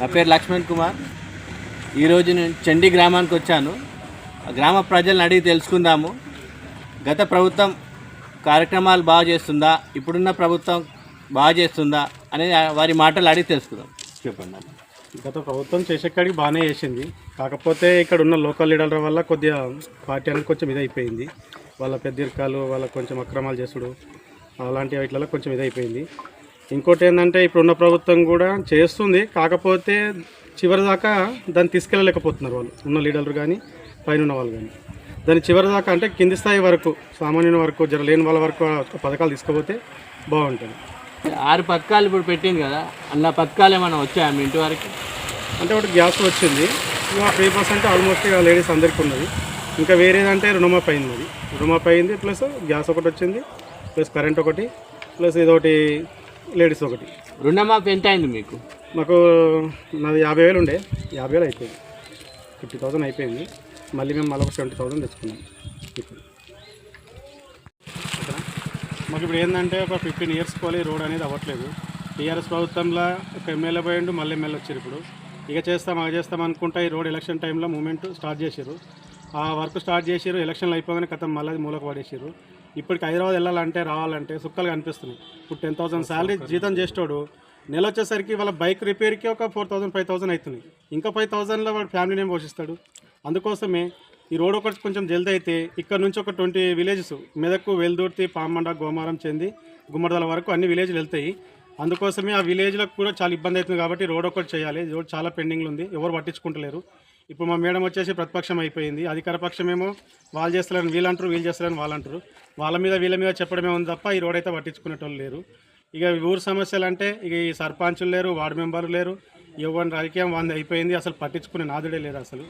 నా పేరు లక్ష్మణ్ కుమార్. ఈరోజు నేను చండీ గ్రామానికి వచ్చాను. ఆ గ్రామ ప్రజలను అడిగి తెలుసుకుందాము. గత ప్రభుత్వం కార్యక్రమాలు బాగా చేస్తుందా? ఇప్పుడున్న ప్రభుత్వం బాగా చేస్తుందా? అనేది వారి మాటలు అడిగి తెలుసుకుందాం. చెప్పండి అన్న. గత ప్రభుత్వం చేసేకాడికి బాగానే చేసింది. కాకపోతే ఇక్కడ ఉన్న లోకల్ లీడర్ల వల్ల కొద్దిగా పార్టీ అనేది కొంచెం ఇదైపోయింది వాళ్ళ పెద్దరికాలు వాళ్ళ కొంచెం అక్రమాలు చేసుడు అలాంటి వాటిలలో కొంచెం ఇదైపోయింది ఇంకోటి ఏంటంటే ఇప్పుడున్న ప్రభుత్వం కూడా చేస్తుంది. కాకపోతే చివరి దాకా దాన్ని తీసుకెళ్ళలేకపోతున్నారు వాళ్ళు. ఉన్న లీడర్లు కానీ పైన ఉన్న వాళ్ళు కానీ దాని చివరి దాకా అంటే కింది స్థాయి వరకు సామాన్యుల వరకు జర లేని వాళ్ళ వరకు పథకాలు తీసుకుపోతే బాగుంటుంది. ఆరు పథకాలు ఇప్పుడు పెట్టింది కదా అన్న పథకాలు ఏమైనా వచ్చాయా మీ ఇంటి వరకు? అంటే ఒకటి గ్యాస్ వచ్చింది. ఇంకా ఫ్రీ బస్ అంటే ఆల్మోస్ట్ ఇక లేడీస్ అందరికీ ఉన్నది. ఇంకా వేరేదంటే రుణమాఫీ అయింది అది రుణమాఫీ అయింది ప్లస్ గ్యాస్ ఒకటి వచ్చింది ప్లస్ కరెంట్ ఒకటి ప్లస్ ఇదొకటి లేడీస్ ఒకటి. రుణమాఫీ ఎంత అయింది మీకు? మాకు నాది యాభై వేలు ఉండే. యాభై వేలు అయిపోయింది. ఫిఫ్టీ థౌసండ్ అయిపోయింది. మళ్ళీ మేము మళ్ళీ ఒక సెవెంటీ థౌసండ్ తెచ్చుకున్నాం. ఇప్పుడు? మాకు ఇప్పుడు ఏంటంటే ఒక ఫిఫ్టీన్ ఇయర్స్ పోలే రోడ్ అనేది అవ్వట్లేదు. టీఆర్ఎస్ ప్రభుత్వంలో ఒక ఎమ్మెల్యే పోయిండు మళ్ళీ ఎమ్మెల్యే వచ్చారు ఇప్పుడు. ఇక చేస్తాం అవి చేస్తాం అనుకుంటా ఈ రోడ్ ఎలక్షన్ టైంలో మూమెంట్ స్టార్ట్ చేశారు. ఆ వర్క్ స్టార్ట్ చేసారు ఎలక్షన్లు అయిపోగానే కథం మళ్ళీ మూలకు పడేసారు ఇప్పటికి హైదరాబాద్ వెళ్ళాలంటే రావాలంటే సుక్కలు కనిపిస్తున్నాయి. ఇప్పుడు టెన్ థౌసండ్ శాలరీ జీతం చేసేటోడు నెల వచ్చేసరికి వాళ్ళ బైక్ రిపేర్కి ఒక ఫోర్ థౌసండ్ ఫైవ్ థౌసండ్ అవుతుంది ఇంకా ఫైవ్ థౌసండ్లో వాడు ఫ్యామిలీనే పోషిస్తాడు. అందుకోసమే ఈ రోడ్ ఒకటి కొంచెం జల్ది అయితే ఇక్కడ నుంచి ఒక ట్వంటీ విలేజెస్ మెదక్కు వెల్దుర్తి పామండ గోమారం చెంది గుమ్మడదల వరకు అన్ని విలేజ్లు వెళ్తాయి. అందుకోసమే ఆ విలేజ్లకు కూడా చాలా ఇబ్బంది అవుతుంది కాబట్టి రోడ్ ఒకటి చేయాలి. రోడ్ చాలా పెండింగ్లు ఉంది. ఎవరు పట్టించుకుంటలేరు. ఇప్పుడు మా మేడం వచ్చేసి ప్రతిపక్షం అయిపోయింది. అధికార పక్షమేమో వాళ్ళు చేస్తారని వీళ్ళంటారు వీళ్ళు చేస్తారని వాళ్ళు అంటారు వాళ్ళ మీద వీళ్ళ మీద చెప్పడమే ఉంది తప్ప ఈ రోడ్ అయితే పట్టించుకునేటోళ్ళు లేరు. ఇక ఊరు సమస్యలు అంటే ఇక ఈ సర్పంచులు లేరు వార్డు మెంబర్లు లేరు. ఎవరి రాజకీయం వంద అయిపోయింది. అసలు పట్టించుకునే నాదుడే లేదు అసలు.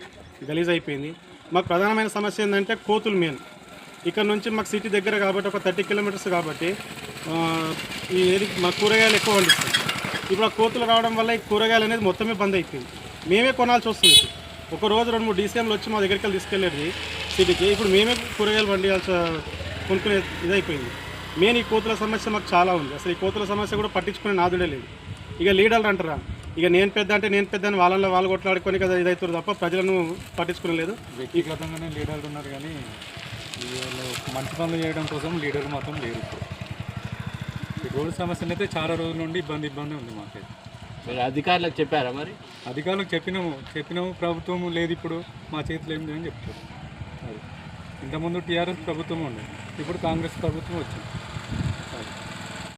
గలీజ్ అయిపోయింది. మాకు ప్రధానమైన సమస్య ఏంటంటే కోతులు మెయిన్. ఇక్కడ నుంచి మాకు సిటీ దగ్గర కాబట్టి ఒక థర్టీ కిలోమీటర్స్ కాబట్టి ఈ ఏది మా కూరగాయలు ఎక్కువ పండిస్తాం. ఇప్పుడు ఆ కోతులు రావడం వల్ల ఈ కూరగాయలు అనేది మొత్తమే బంద్ అయిపోయింది. మేమే కొనాల్సి వస్తుంది. ఒక రోజు రెండు మూడు డీసీఎంలు వచ్చి మా దగ్గరికి వెళ్ళి తీసుకెళ్ళేది సిటీకి. ఇప్పుడు మేమే కూరగాయలు పండియాల్సి కొనుక్కునే ఇదైపోయింది. మెయిన్ ఈ కోతుల సమస్య మాకు చాలా ఉంది. అసలు ఈ కోతుల సమస్య కూడా పట్టించుకునే నాదుడే లేదు. ఇక లీడర్లు అంటారా? ఇక నేను పెద్ద అంటే నేను పెద్ద అని వాళ్ళ వాళ్ళు కొట్లాడుకొని కదా ఇదవుతుంది తప్ప ప్రజలను పట్టించుకునే వ్యక్తిగతంగానే లీడర్లు ఉన్నారు కానీ మంచి పనులు చేయడం కోసం లీడర్లు మాత్రం లేరు ఇప్పుడు. ఈ రోడ్డు సమస్యలు అయితే చాలా రోజుల నుండి ఇబ్బంది ఇబ్బంది ఉంది మాకైతే. మీరు అధికారులకు చెప్పారా మరి? అధికారులకు చెప్పినాము. చెప్పినాము ప్రభుత్వం లేదు ఇప్పుడు. మా చేతిలో ఏం లేదని చెప్తారు. అది. ఇంతకుముందు టీఆర్ఎస్ ప్రభుత్వం ఉండే. ఇప్పుడు కాంగ్రెస్ ప్రభుత్వం వచ్చింది.